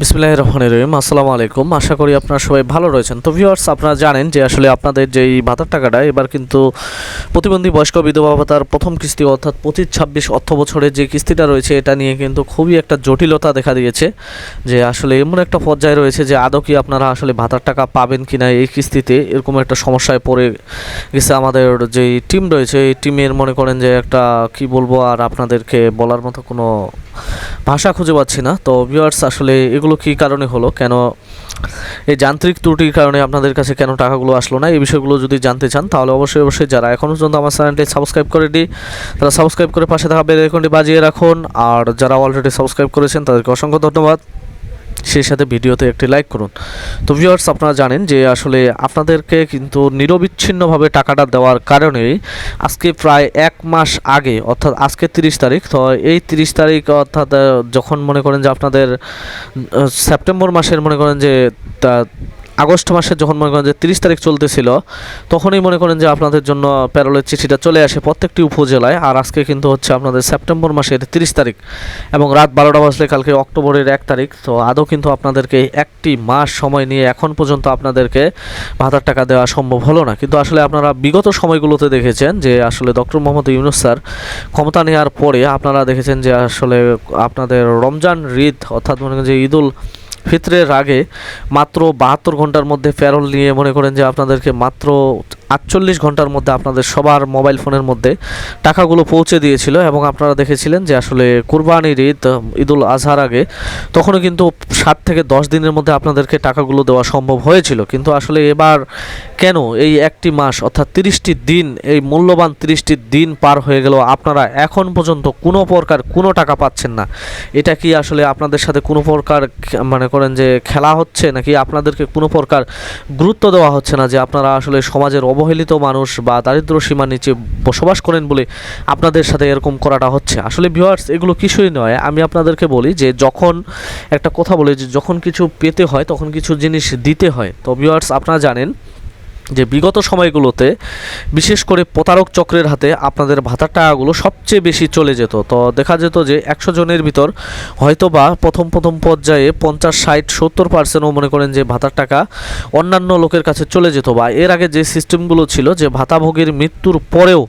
বিসমিল্লাহ রহমানির রহিম, আসসালামু আলাইকুম। আশা করি আপনারা সবাই ভালো রয়েছেন। তো ভিউয়ার্স আপনারা জানেন যে আসলে আপনাদের যেই ভাতার টাকাটা, এবার কিন্তু প্রতিবন্ধী বয়স্ক বিধবা ভাতার প্রথম কিস্তি অর্থাৎ পঁচিশ, ছাব্বিশ অর্থ বছরের যে কিস্তিটা রয়েছে, এটা নিয়ে কিন্তু খুবই একটা জটিলতা দেখা দিয়েছে যে আসলে এমন একটা পর্যায়ে রয়েছে যে আদৌ কি আপনারা আসলে ভাতার টাকা পাবেন কি না এই কিস্তিতে। এরকম একটা সমস্যায় পড়ে গেছে আমাদের যেই টিম রয়েছে, এই টিমের মনে করেন যে একটা, কি বলব আর আপনাদেরকে বলার মতো কোনো ভাষা খুঁজে পাচ্ছি না। তো ভিউয়ার্স আসলে এগুলো কী কারণে হলো? কেন এই যান্ত্রিক ত্রুটির কারণে আপনাদের কাছে কেন টাকাগুলো আসলো না? এই বিষয়গুলো যদি জানতে চান, তাহলে অবশ্যই অবশ্যই যারা এখনও পর্যন্ত আমার চ্যানেলটি সাবস্ক্রাইব করে দিই তারা সাবস্ক্রাইব করে পাশে থাকা বেল আইকনটি বাজিয়ে রাখুন। আর যারা অলরেডি সাবস্ক্রাইব করেছেন, তাদেরকে অসংখ্য ধন্যবাদ। সেই সাথে ভিডিওতে একটি লাইক করুন। তো ভিউয়ার্স আপনারা জানেন যে আসলে আপনাদেরকে কিন্তু নিরবিচ্ছিন্নভাবে টাকাটা দেওয়ার কারণেই আজকে প্রায় এক মাস আগে, অর্থাৎ আজকে তিরিশ তারিখ, তো এই তিরিশ তারিখ, অর্থাৎ যখন মনে করেন যে আপনাদের সেপ্টেম্বর মাসের মনে করেন যে আগস্ট মাসে যখন মনে করেন যে তিরিশ তারিখ চলতেছিল, তখনই মনে করেন যে আপনাদের জন্য প্যারোলের চিঠিটা চলে আসে প্রত্যেকটি উপজেলায়। আর আজকে কিন্তু হচ্ছে আপনাদের সেপ্টেম্বর মাসের তিরিশ তারিখ এবং রাত বারোটা বাজলে কালকে অক্টোবরের এক তারিখ। তো আদৌ কিন্তু আপনাদেরকে একটি মাস সময় নিয়ে এখন পর্যন্ত আপনাদেরকে ভাতার টাকা দেওয়া সম্ভব হলো না। কিন্তু আসলে আপনারা বিগত সময়গুলোতে দেখেছেন যে আসলে ডক্টর মোহাম্মদ ইউনুস স্যার ক্ষমতা নেওয়ার পরে আপনারা দেখেছেন যে আসলে আপনাদের রমজান ঈদ অর্থাৎ মনে করেন যে ঈদুল ফিতরের আগে মাত্র বাহাত্তর ঘণ্টার মধ্যে প্যারোল নিয়ে মনে করেন যে আপনাদেরকে মাত্র আটচল্লিশ ঘণ্টার মধ্যে আপনাদের সবার মোবাইল ফোনের মধ্যে টাকাগুলো পৌঁছে দিয়েছিল এবং আপনারা দেখেছিলেন যে আসলে কুরবানির ঈদ, ঈদুল আজহার আগে তখনও কিন্তু সাত থেকে দশ দিনের মধ্যে আপনাদেরকে টাকাগুলো দেওয়া সম্ভব হয়েছিল। কিন্তু আসলে এবার কেন এই একটি মাস অর্থাৎ তিরিশটি দিন, এই মূল্যবান তিরিশটি দিন পার হয়ে গেল, আপনারা এখন পর্যন্ত কোনো প্রকার কোনো টাকা পাচ্ছেন না। এটা কি আসলে আপনাদের সাথে কোনো প্রকার মনে করেন যে খেলা হচ্ছে, নাকি আপনাদেরকে কোনো প্রকার গুরুত্ব দেওয়া হচ্ছে না যে আপনারা আসলে সমাজের অবহেলিত মানুষ বা দারিদ্র সীমার নিচে বসবাস করেন বলে আপনাদের সাথে এরকম করাটা হচ্ছে। আসলে ভিউয়ার্স এগুলো কিছুই নয়। আমি আপনাদেরকে বলি যে যখন একটা কথা বলি যে যখন কিছু পেতে হয়, তখন কিছু জিনিস দিতে হয়। তো ভিউয়ার্স আপনারা জানেন যে বিগত সময়গুলোতে, বিশেষ করে প্রতারক চক্রের হাতে আপনাদের ভাতার টাকাগুলো সবচেয়ে বেশি চলে যেত। তো দেখা যেত যে একশো জনের ভিতর হয়তো বা প্রথম প্রথম পর্যায়ে পঞ্চাশ, ষাট, সত্তর পার্সেন্টও মনে করেন যে ভাতার টাকা অন্যান্য লোকের কাছে চলে যেত বা এর আগে যে সিস্টেমগুলো ছিল যে ভাতাভোগীর মৃত্যুর পরেও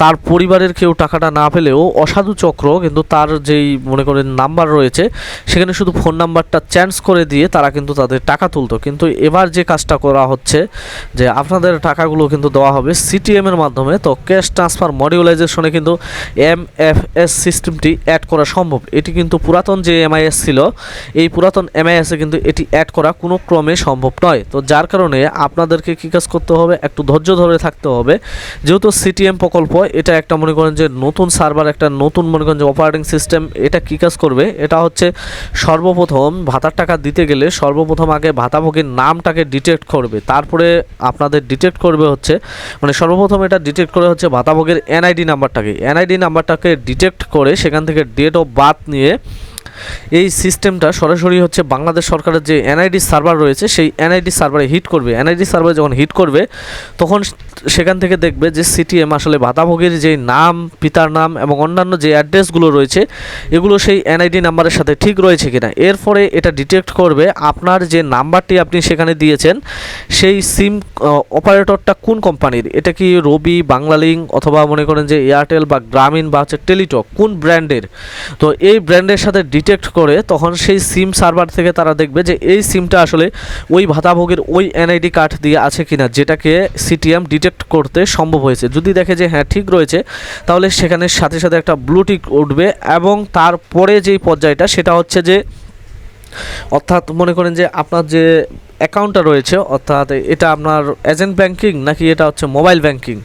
তার পরিবারের কেউ টাকাটা না পেলেও অসাধু চক্র কিন্তু তার যেই মনে করেন নাম্বার রয়েছে, সেখানে শুধু ফোন নাম্বারটা চেঞ্জ করে দিয়ে তারা কিন্তু তাদের টাকা তুলতো। কিন্তু এবার যে কাজটা করা হচ্ছে, যে আপনাদের টাকাগুলো কিন্তু দেওয়া হবে সিটিএম এর মাধ্যমে। তো ক্যাশ ট্রান্সফার মডিউলাইজেশনে কিন্তু এম এফ এস সিস্টেমটি অ্যাড করা সম্ভব। এটি কিন্তু পুরাতন যে এমআইএস ছিল, এই পুরাতন এমআইএস কিন্তু এটি অ্যাড করা কোনো ক্রমে সম্ভব নয়। তো যার কারণে আপনাদেরকে কী কাজ করতে হবে, একটু ধৈর্য ধরে থাকতে হবে। যেহেতু সিটিএম প্রকল্প, এটা একটা মনে করেন যে নতুন সার্ভার একটা নতুন মনে করেন যে অপারেটিং সিস্টেম এটা কী কাজ করবে? এটা হচ্ছে সর্বপ্রথম ভাতার টাকা দিতে গেলে সর্বপ্রথম আগে ভাতাভোগীর নামটাকে ডিটেক্ট করবে। তারপরে আপনাদের ডিটেক্ট করবে হচ্ছে মানে সর্বপ্রথম এটা ডিটেক্ট করে হচ্ছে ভাতাভোগের এনআইডি নাম্বারটাকে এনআইডি নাম্বারটাকে ডিটেক্ট করে সেখান থেকে ডেট অফ বার্থ নিয়ে এই সিস্টেমটা সরাসরি হচ্ছে বাংলাদেশ সরকারের যে এনআইডি সার্ভার রয়েছে, সেই এনআইডি সার্ভারে হিট করবে। এনআইডি সার্ভারে যখন হিট করবে, তখন সেখান থেকে দেখবে যে সিটিএম আসলে ভাতাভোগীর যে নাম, পিতার নাম এবং অন্যান্য যে অ্যাড্রেসগুলো রয়েছে, এগুলো সেই এনআইডি নাম্বারের সাথে ঠিক রয়েছে কিনা। এরপরে এটা ডিটেক্ট করবে আপনার যে নাম্বারটি আপনি সেখানে দিয়েছেন, সেই সিম অপারেটরটা কোন কোম্পানির? এটা কি রবি বাংলালিং অথবা মনে করেন যে এয়ারটেল বা গ্রামীণ বা হচ্ছে টেলিটক, কোন ব্র্যান্ডের? তো এই ব্র্যান্ডের সাথে ডিটেক্ট করে তখন সেই সিম সার্ভার থেকে তারা দেখবে যে এই সিমটা আসলে ওই ভাতাভোগের ওই এনআইডি কার্ড দিয়ে আছে কিনা, যেটাকে সিটিএম ডিটেক্ট করতে সম্ভব হয়েছে। যদি দেখে যে হ্যাঁ ঠিক রয়েছে, তাহলে সেখানে সাথে সাথে একটা ব্লুটিক উঠবে এবং তারপরে যেই পর্যায়টা, সেটা হচ্ছে যে অর্থাৎ মনে করেন যে আপনার যে অ্যাকাউন্টটা রয়েছে, অর্থাৎ এটা আপনার এজেন্ট ব্যাংকিং নাকি এটা হচ্ছে মোবাইল ব্যাংকিং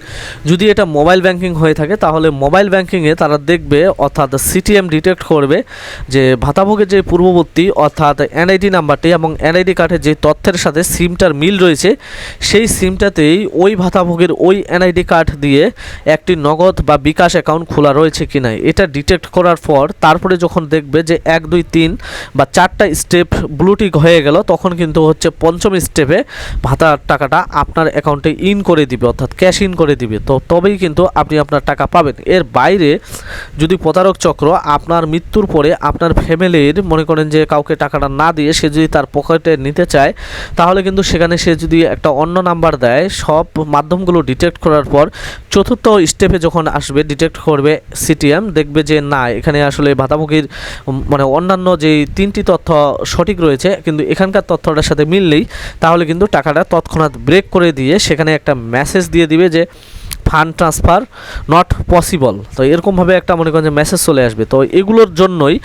যদি এটা মোবাইল ব্যাংকিং হয়ে থাকে, তাহলে মোবাইল ব্যাংকিংয়ে তারা দেখবে, অর্থাৎ সিটিএম ডিটেক্ট করবে যে ভাতাভোগের যে পূর্ববর্তী, অর্থাৎ এনআইডি নাম্বারটি এবং এনআইডি কার্ডের যে তথ্যের সাথে সিমটার মিল রয়েছে, সেই সিমটাতেই ওই ভাতাভোগের ওই এনআইডি কার্ড দিয়ে একটি নগদ বা বিকাশ অ্যাকাউন্ট খোলা রয়েছে কিনা এটা ডিটেক্ট করার পর, তারপরে যখন দেখবে যে এক, দুই, তিন বা চারটা স্টেপ ব্লুটিক হয়ে গেল, তখন কিন্তু হচ্ছে পঞ্চম স্টেপে ভাতার টাকাটা আপনার অ্যাকাউন্টে ইন করে দিবে, অর্থাৎ ক্যাশ ইন করে দিবে। তো তবেই কিন্তু আপনি আপনার টাকা পাবেন। এর বাইরে যদি প্রতারক চক্র আপনার মৃত্যুর পরে আপনার ফ্যামিলির মনে করেন যে কাউকে টাকাটা না দিয়ে সে যদি তার পকেটে নিতে চায়, তাহলে কিন্তু সেখানে সে যদি একটা অন্য নাম্বার দেয়, সব মাধ্যমগুলো ডিটেক্ট করার পর চতুর্থ স্টেপে যখন আসবে ডিটেক্ট করবে সিটিএম দেখবে যে না, এখানে আসলে ভাতাভোগীর মানে অন্যান্য যেই তিনটি তথ্য সঠিক রয়েছে, কিন্তু এখানকার তথ্যটার সাথে মিললেই তাহলে কিন্তু টাকাটা তৎক্ষণাৎ ব্রেক করে দিয়ে সেখানে একটা মেসেজ দিয়ে দিবে যে ফান্ড ট্রান্সফার নট পসিবল। তো এরকমভাবে একটা মনে করেন যে মেসেজ চলে আসবে। তো এগুলোর জন্যই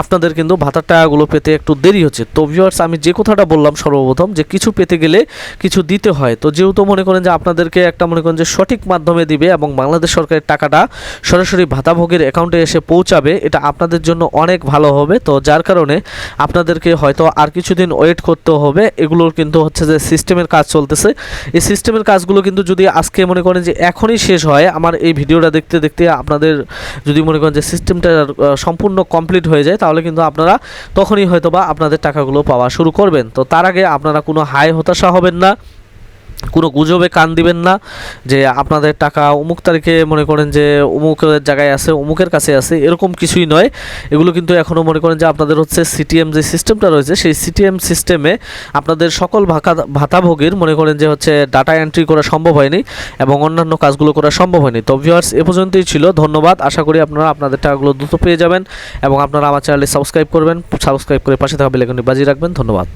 আপনাদের কিন্তু ভাতার টাকাগুলো পেতে একটু দেরি হচ্ছে। তো ভিউয়ার্স আমি যে কথাটা বললাম সর্বপ্রথম যে কিছু পেতে গেলে কিছু দিতে হয়। তো যেহেতু মনে করেন যে আপনাদেরকে একটা মনে করেন যে সঠিক মাধ্যমে দিবে এবং বাংলাদেশ সরকারের টাকাটা সরাসরি ভাতাভোগীর অ্যাকাউন্টে এসে পৌঁছাবে, এটা আপনাদের জন্য অনেক ভালো হবে। তো যার কারণে আপনাদেরকে হয়তো আর কিছুদিন ওয়েট করতে হবে। এগুলোর কিন্তু হচ্ছে যে সিস্টেমের কাজ চলতেছে। এই সিস্টেমের কাজগুলো কিন্তু যদি আজকে মনে করেন যে এখনই শেষ হয়। আমার এই ভিডিওটা দেখতে দেখতে আপনাদের যদি মনে করেন যে সিস্টেমটা সম্পূর্ণ কমপ্লিট হয়ে যায়, তাহলে কিন্তু আপনারা তখনই হয়তো বা আপনাদের টাকাগুলো পাওয়া শুরু করবেন। তো তার আগে আপনারা কোনো হাই হতাশা হবেন না। কোনো গুজবে কান দিবেন না, যে আপনাদের টাকা অমুক তারিখে মনে করেন যে অমুকের জায়গায় আছে, অমুকের কাছে আছে, এরকম কিছুই নয়। এগুলো কিন্তু এখনও মনে করেন যে আপনাদের হচ্ছে সিটিএম যে সিস্টেমটা রয়েছে, সেই সিটিএম সিস্টেমে আপনাদের সকল ভাতা ভাতাভোগীর মনে করেন যে হচ্ছে ডাটা এন্ট্রি করা সম্ভব হয়নি এবং অন্যান্য কাজগুলো করা সম্ভব হয়নি। তো ভিউয়ার্স এ পর্যন্তই ছিল। ধন্যবাদ। আশা করি আপনারা আপনাদের টাকাগুলো দ্রুত পেয়ে যাবেন এবং আপনারা আমার চ্যানেলে সাবস্ক্রাইব করবেন। সাবস্ক্রাইব করে পাশে থাকা বেলাইকনটি বাজিয়ে রাখবেন। ধন্যবাদ।